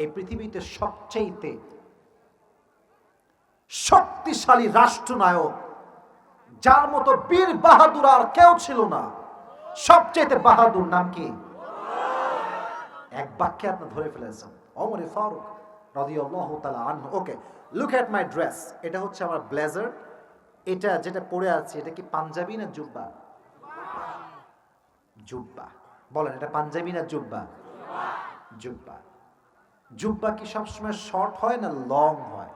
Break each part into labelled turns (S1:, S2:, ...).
S1: এই পৃথিবীতে সবচেয়েতে শক্তিশালী রাষ্ট্রনায়ক, যার মতো বীর বাহাদুর আর কেউ ছিল না। সবচেয়ে বাহাদুর নাম কি? এক বাক্যে আপনি ধরে ফেলেছেন। অমরে ফারুক রাদিয়াল্লাহু ওকে লুক এট মাই ড্রেস এটা হচ্ছে আমার ব্লেজার এটা যেটা পরে আছে, এটা কি পাঞ্জাবি না জুব্বা? জুব্বা। বলেন, এটা পাঞ্জাবি না জুব্বা? জুব্বা। জুব্বা কি সবসময় শর্ট হয় না লং হয়?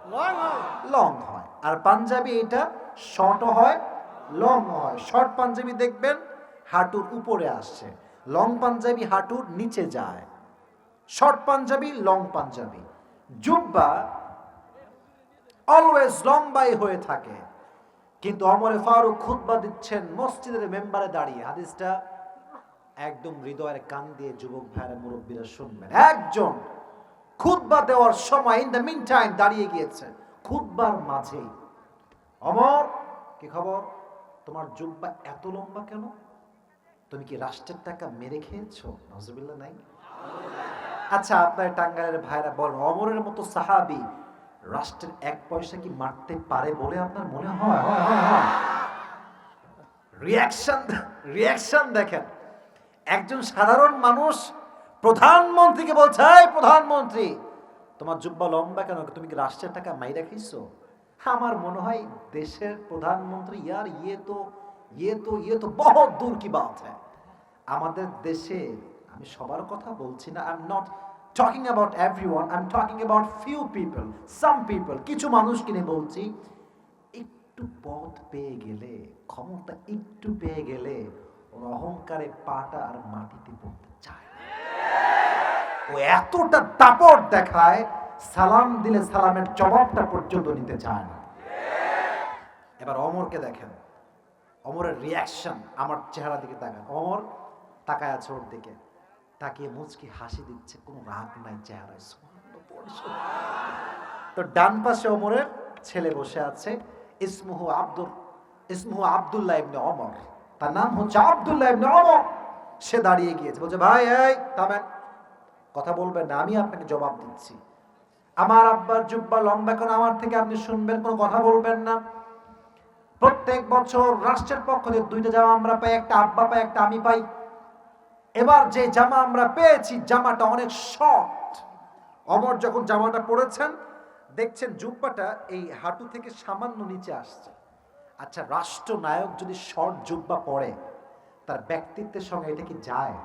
S1: লং হয়। আর পাঞ্জাবি এটা শর্টও হয় লং হয়। শর্ট পাঞ্জাবি দেখবেন হাঁটুর উপরে আসছে। লং পাঞ্জাবি হাঁটুর নিচে যায়। শর্ট পাঞ্জাবি লং পাঞ্জাবি। জুব্বা অলওয়েজ লম্বাই হয়ে থাকে। কিন্তু অমরে ফারুক খুতবা দিচ্ছেন মসজিদের মেম্বারে দাঁড়িয়ে। হাদিসটা একদম হৃদয়ের কান দিয়ে যুবক ভাইয়েরা মুরব্বীরা শুনবেন। একজন খুতবা দেওয়ার সময় ইন দ্য মিন টাইম দাঁড়িয়ে গিয়েছে। খুতবার মাঝে অমর, কি খবর? তোমার জুব্বা এত লম্বা কেন? তুমি কি রাষ্ট্রের টাকা মেরে খেয়েছো? নজরুল্লাহ নাই। আচ্ছা আপনার টাঙ্গাইলের ভাইরা বলেন, অমরের মতো সাহাবি রাষ্ট্রের এক পয়সা কি মারতে পারে বলে আপনার মনে হয়? রিয়াকশন রিয়াকশন দেখেন। একজন সাধারণ মানুষ প্রধানমন্ত্রীকে বলছে প্রধানমন্ত্রী, তোমার জুব্বা লম্বা কেন? তুমি কি রাষ্ট্রের টাকা মাইরা খাইছো আমার মনে হয় দেশের প্রধানমন্ত্রী, ইয়ার ইয়ে তো ইয়ে তো ইয়ে তো বহুত দূর কি বাত হ্যাঁ আমাদের দেশে, আমি সবার কথা বলছি না I am not talking about everyone I am talking about few people some people কিছু মানুষকে নিয়ে বলছি, একটু পথ পেয়ে গেলে, ক্ষমতা একটু পেয়ে গেলে অহংকারে পাটা আর মাটিতে পড়তে। ও এতটা দাপট দেখায়, সালাম দিলে সালামের জবাবটা পর্যন্ত নিতে চায় না। এবার অমরকে দেখেন। অমরের রিয়াকশন আমার চেহারা দিকে তাকান। অমর তাকায় আছে ওর দিকে। তাকিয়ে মুচকি হাসি দিচ্ছে, কোনো রাগ নাই চেহারায়। তো ডান পাশে অমরের ছেলে বসে আছে, ইসমুহু আব্দুল, ইসমুহু আব্দুল্লাহ ইবনে অমর। তার নাম হচ্ছে আব্দুল্লাহ ইবনে অমর। সে দাঁড়িয়ে গিয়েছে। বলছে, ভাই, এই, থামেন। কথা বলবেন না, আমি আপনাকে জবাব দিচ্ছি। আমার আব্বার জুব্বা লম্বা কেন আমার থেকে আপনি শুনবেন, কোনো কথা বলবেন না। প্রত্যেক বছর রাষ্ট্রের পক্ষ থেকে দুইটা জামা আমরা পাই, একটা আব্বা পাই একটা আমি পাই। এবার যে জামা আমরা পেয়েছি, জামাটা অনেক শর্ট অমর যখন জামাটা পরেছেন, দেখছেন জুব্বাটা এই হাঁটু থেকে সামান্য নিচে আসছে। আচ্ছা রাষ্ট্রনায়ক যদি শর্ট জুব্বা পরে, তার ব্যক্তিত্বের সঙ্গে এটা কি যায়?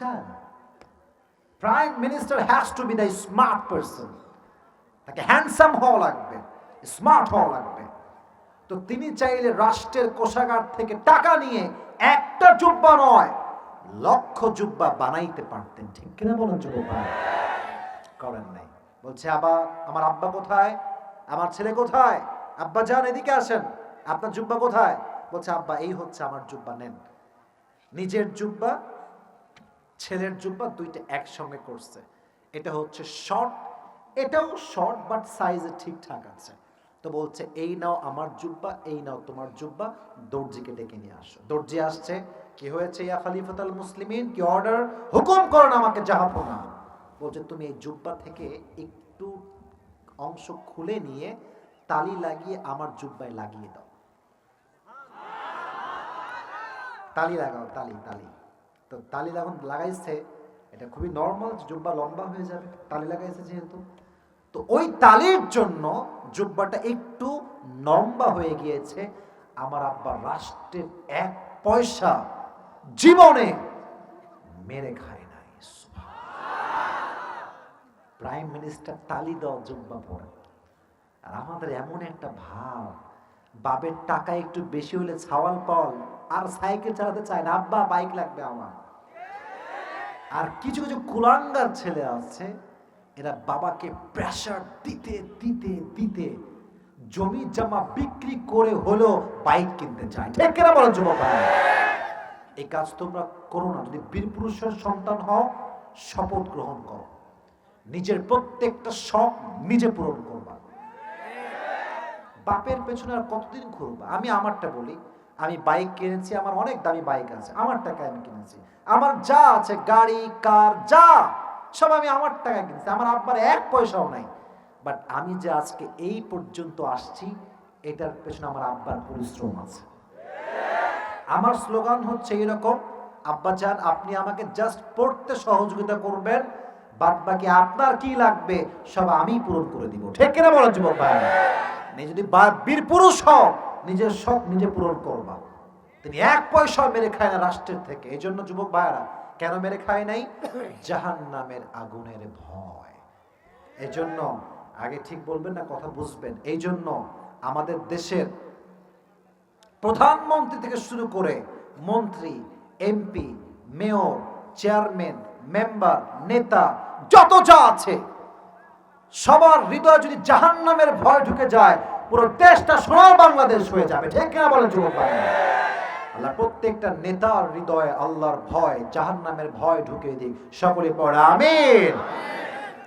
S1: যায় না। Prime minister has to be the smart person তাকে হ্যান্ডসাম হওয়া লাগবে স্মার্ট হওয়া লাগবে। তো তিনি চাইলে রাষ্ট্রের কোষাগার থেকে টাকা নিয়ে একটা জুব্বা নয়, লক্ষ জুব্বা বানাইতে পারতেন, ঠিক কিনা বলেন যুবক করেন নাই। বলছে, আবার আমার আব্বা কোথায়? আমার ছেলে কোথায়? আব্বা যান, এদিকে আসেন। আপনার জুব্বা কোথায়? বলছে, আব্বা, এই হচ্ছে আমার জুব্বা, নেন। নিজের জুব্বা ছেলের জুব্বা দুইটা একসঙ্গে করছে। এটা হচ্ছে শর্ট এটাও শর্ট বাট সাইজে ঠিকঠাক আছে। তো বলছে, এই নাও আমার জুব্বা, এই নাও তোমার জুব্বা, দর্জিকে ডেকে নিয়ে আসো। দর্জি আসছে, কি হয়েছে ইয়া খালিফাতাল মুসলিমিন? কি অর্ডার হুকুম করেন আমাকে জাহাপনা বলছে, তুমি এই জুব্বা থেকে একটু অংশ খুলে নিয়ে তালি লাগিয়ে আমার জুব্বায় লাগিয়ে দাও। তালি লাগাও, তালি তালি। তো তালি যখন লাগাইছে, এটা খুবই নর্মাল জুব্বা লম্বা হয়ে যাবে, তালি লাগাইছে যেহেতু। তো ওই তালির জন্য জুব্বাটা একটু লম্বা হয়ে গিয়েছে। আমার আব্বা রাষ্ট্রের এক পয়সা জীবনে মেরে খায় নাই। প্রাইম মিনিস্টার তালি দাও, জুব্বা পরে। আর আমাদের এমন একটা ভাব বাবের টাকা একটু বেশি হলে ছাওয়াল পল আর সাইকেল চালাতে চায় না। আব্বা, বাইক লাগবে আমার। আর কিছু কিছু কুলাঙ্গার ছেলে আছে, এরা বাবাকে প্রেশার দিতে দিতে দিতে জমি জামা বিক্রি করে হলেও বাইক কিনতে চায় ঠিক কেনা বলেন যুবক এই কাজ তোমরা করো না। যদি বীর পুরুষের সন্তান হও, শপথ গ্রহণ করো। নিজের প্রত্যেকটা শখ নিজে পূরণ করবা। বাপের পেছনে আর কতদিন ঘুরবা? আমি আমারটা বলি আমি বাইক কিনেছি, আমার অনেক দামি বাইক আছে, আমার টাকায় আমি কিনেছি। আমার যা আছে, গাড়ি কার যা, সব আমি আমার টাকা কিনেছি, আমার আব্বার এক পয়সাও নাই। বাট আমি যে আজকে এই পর্যন্ত আসছি, এটার পেছনে আমার আব্বার পরিশ্রম আছে। আমার স্লোগান হচ্ছে এরকম, আব্বা চান আপনি আমাকে জাস্ট পড়তে সহযোগিতা করবেন বাদ বাকি আপনার কি লাগবে, সব আমি পূরণ করে দিব। ঠিক কিনা বলেন যুবক নিজে যদি বীর পুরুষ হও নিজের শখ নিজে পূরণ করবা। তিনি এক পয়সা মেরে খায় না রাষ্ট্রের থেকে। এই জন্য যুবক ভাইরা কেন মেরে খায় নাই? জাহান নামের আগুনের ভয়। এই জন্য আগে ঠিক বলবেন না, কথা বুঝবেন। এই জন্য আমাদের দেশের প্রধানমন্ত্রী থেকে শুরু করে মন্ত্রী, এমপি, মেয়র, চেয়ারম্যান, মেম্বার, নেতা, যত যা আছে, সবার হৃদয় যদি জাহান্নামের ভয় ঢুকে যায় পুরো দেশটা সোনার বাংলাদেশ হয়ে যাবে, ঠিক কিনা বলেন যুবক? আল্লাহ, প্রত্যেকটা নেতার হৃদয়ে আল্লাহর ভয়, জাহান্নামের ভয় ঢুকে দিক সকলে পড়া, আমিন